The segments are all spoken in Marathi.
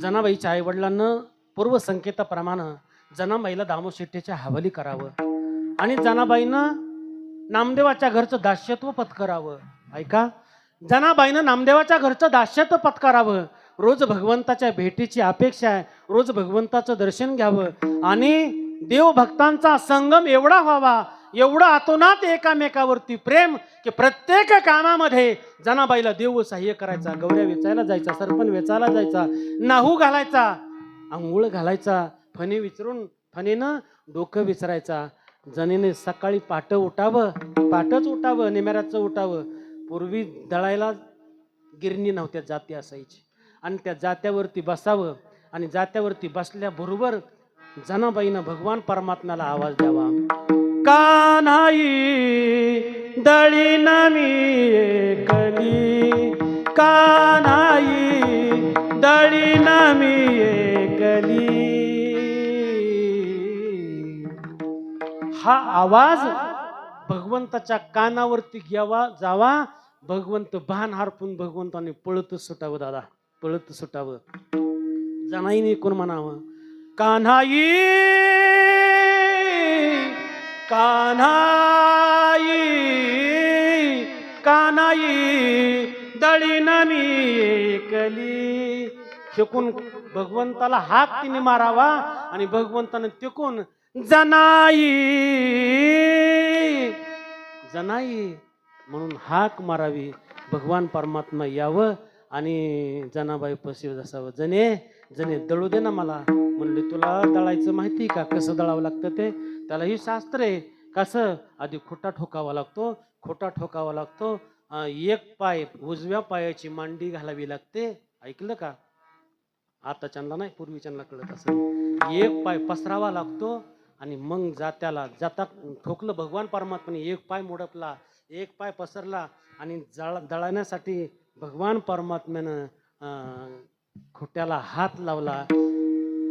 जनाबाईच्या आईवडिलांना पूर्वसंकेताप्रमाणे जनाबाईला दामो शेट्टीच्या हवाली करावं आणि जनाबाईनं नामदेवाच्या घरचं दास्यत्व पत्करावं. ऐका जनाबाईनं नामदेवाच्या घरचं दास्यत्व पत्करावं. रोज भगवंताच्या भेटीची अपेक्षा आहे. रोज भगवंताचं दर्शन घ्यावं. आणि देवभक्तांचा संगम एवढा व्हावा एवढं आतोनात एकामेकावरती प्रेम की प्रत्येक कामामध्ये जनाबाईला देव सहाय्य करायचा गौऱ्या वेचायला जायचा सरपण वेचायला जायचा नाहू घालायचा आंघोळ घालायचा फणे विचारून फणेनं डोकं विचारायचा जणीने सकाळी पाठं उठावं पाटच उठावं निमेराचं उठावं पूर्वी दळायला गिरणी नव्हत्या जाती असायची. आणि त्या जात्यावरती बसावं आणि जात्यावरती बसल्याबरोबर जनाबाईनं भगवान परमात्म्याला आवाज द्यावा. कान्हाई दळी मी एकली. कान्हाई दळी मी एकली. हा आवाज भगवंताच्या कानावरती घ्यावा जावा. भगवंत भान हरपून भगवंताने पळत सुटावं दादा पळत सुटावं. जनाईने कोण म्हणावं? कान्हाई कान्हाई कान्हाई दळीन मी एकली फेकून भगवंताला हात तिने मारावा आणि भगवंतानं टिकून जनाई जनाई म्हणून हाक मारावी. भगवान परमात्मा यावं आणि जनाबाई पसिव असावं जने जने दळू दे ना मला. म्हणले तुला दळायचं माहिती का? कसं दळावं लागतं ते? त्याला ही शास्त्र आहे. कसं? आधी खोटा ठोकावा लागतो. खोटा ठोकावा लागतो. एक पाय उजव्या पायाची मांडी घालावी लागते. ऐकलं का? आता चंदला नाही पूर्वी चंदला कळत असं एक पाय पसरावा लागतो आणि मग जात्याला जाता ठोकलं भगवान परमात्माने एक पाय मोडपला एक पाय पसरला आणि जळ दळण्यासाठी भगवान परमात्म्यानं खोट्याला हात लावला.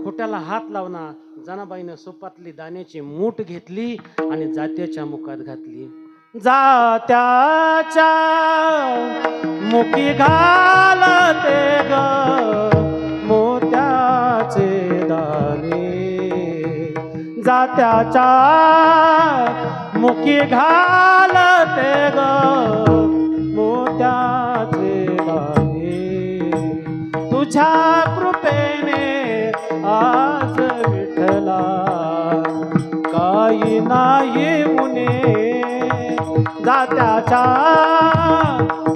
खोट्याला हात लावला जनाबाईनं सोपातली दाण्याची मूठ घेतली आणि जात्याच्या मुखात घातली. जात्याच्या मुखी घालते ग मोत्याचे दाणे. जात्याच्या मुखी घालते ग मोत्याचे दाणे. तुझ्या कृपे नाही मुने. जात्याच्या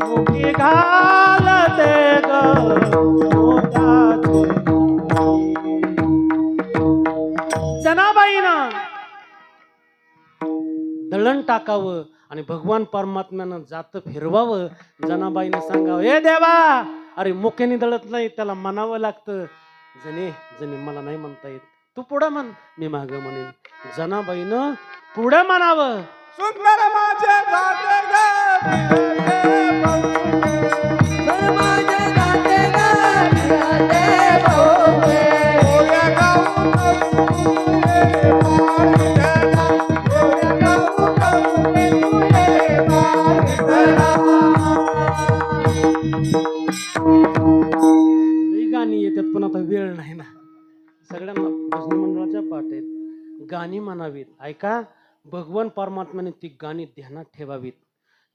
मुखी घालते जनाबाईनं. दळण टाकावं आणि भगवान परमात्म्यानं जात फिरवावं. जनाबाईनं सांगावं हे देवा अरे मुख्याने दळत नाही त्याला म्हणावं लागतं. जने जने मला नाही म्हणता येत. तू पुढं म्हण मी माग म्हणेन जनाबाईनं पुढं म्हणावं सुंदर माझे ग पारितला. पारितला. लई गाणी येतात पण आता वेळ नाही ना सगळ्या भजनी मंडळाच्या पाठ आहेत. गाणी म्हणावीत. ऐका भगवान परमात्म्याने ती गाणी ध्यानात ठेवावीत.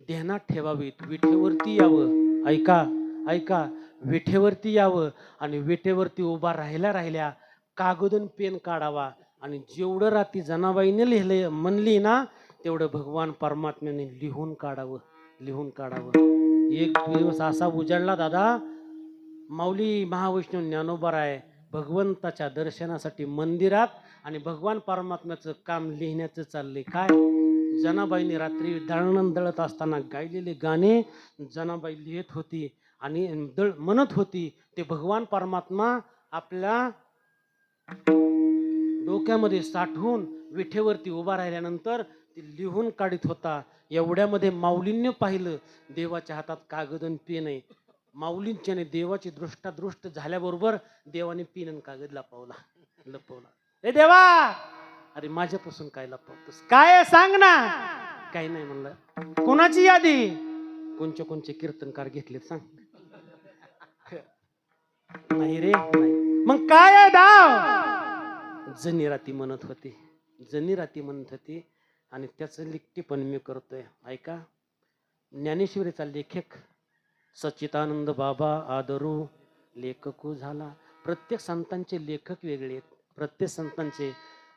ध्यानात ठेवावीत. विठेवरती यावं. ऐका ऐका. विठेवरती यावं आणि विठेवरती उभा राहिल्या राहिल्या कागदन पेन काढावा. आणि जेवढं राती जनाबाईने लिहिले म्हणली ना तेवढं भगवान परमात्म्याने लिहून काढावं लिहून काढावं. एक दिवस असा उजाडला दादा माऊली महाविष्णू आहे भगवंताच्या दर्शनासाठी मंदिरात आणि भगवान परमात्म्याचं काम लिहिण्याचं चाललंय. काय? जनाबाईने रात्री दळणन दळत असताना गायलेले गाणे जनाबाई लिहित होती आणि दळ म्हणत होती ते भगवान परमात्मा आपल्या डोक्यामध्ये साठवून विठेवरती उभा राहिल्यानंतर ती लिहून काढित होता. एवढ्यामध्ये माऊलींनी पाहिलं देवाच्या हातात कागद आणि पेन आहे. माऊलींच्याने देवाची दृष्टादृष्ट झाल्याबरोबर देवाने पिनन आणि कागद लपवला. लपवला. ए देवा! अरे माझ्यापासून काय लपवतोस? काय आहे? सांग ना. काही नाही म्हणलं. कोणाची यादी? कोणचे कोणचे कीर्तनकार घेतलेत सांग. नाही रे नाही. मग काय आहे डाव जनी राती म्हणत होती. जनी राती म्हणत होती आणि त्याचं लिखटी पण मी करतोय. ऐका. ज्ञानेश्वरीचा लेखक सच्चिदानंद बाबा आदरू लेखकू झाला. प्रत्येक संतांचे लेखक वेगळे आहेत. प्रत्येक संतांचे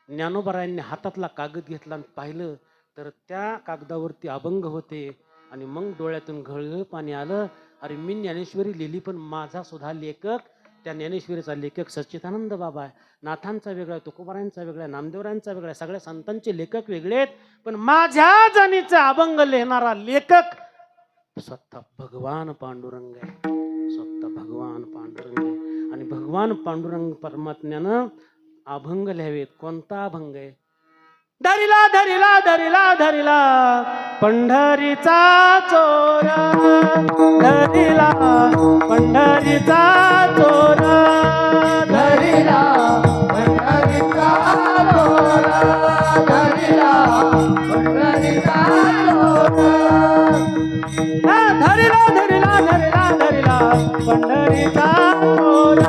ज्ञानोबरायांनी हातातला कागद घेतला आणि पाहिलं तर त्या कागदावरती अभंग होते आणि मग डोळ्यातून घळघळ पाणी आलं. अरे मी ज्ञानेश्वरी लिहिली पण माझा सुद्धा लेखक त्या ज्ञानेश्वरीचा लेखक सच्चिदानंद बाबा आहे. नाथांचा वेगळा आहे तुकोबारायांचा वेगळा आहे नामदेवरायांचा वेगळा आहे. सगळ्या संतांचे लेखक वेगळे आहेत पण माझ्या जणीचा अभंग लिहिणारा लेखक स्वतः भगवान पांडुरंग आहे. स्वतः भगवान पांडुरंग आहे. आणि भगवान पांडुरंग परमात्म्यानं अभंग लिहावेत. कोणता अभंग आहे? धरिला धरिला धरिला धरिला. पंढरीचा चोर. धरिला पंढरीचा धरिला धरिला धरिला धरिला पंढरीचा चोर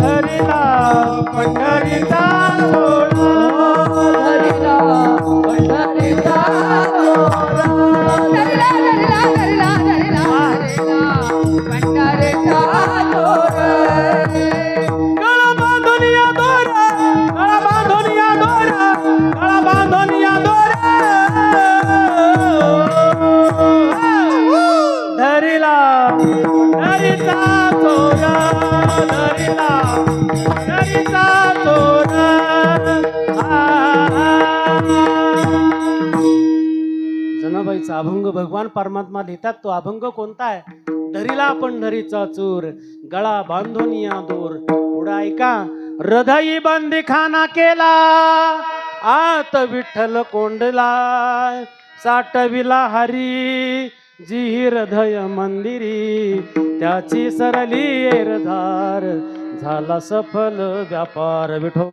धरिला पंढरीचा चोर जनाबाईचा अभंग भगवान परमात्मा देतात तो अभंग कोणता आहे? धरिला पंढरीचा चूर गळा बांधून या दूर. पुढं ऐका हृदयी बंदी खाना केला आत विठ्ठल कोंडला साठविला हरी जी हृदय मंदिरी. त्याची सरली एरधार झाला सफल व्यापार विठो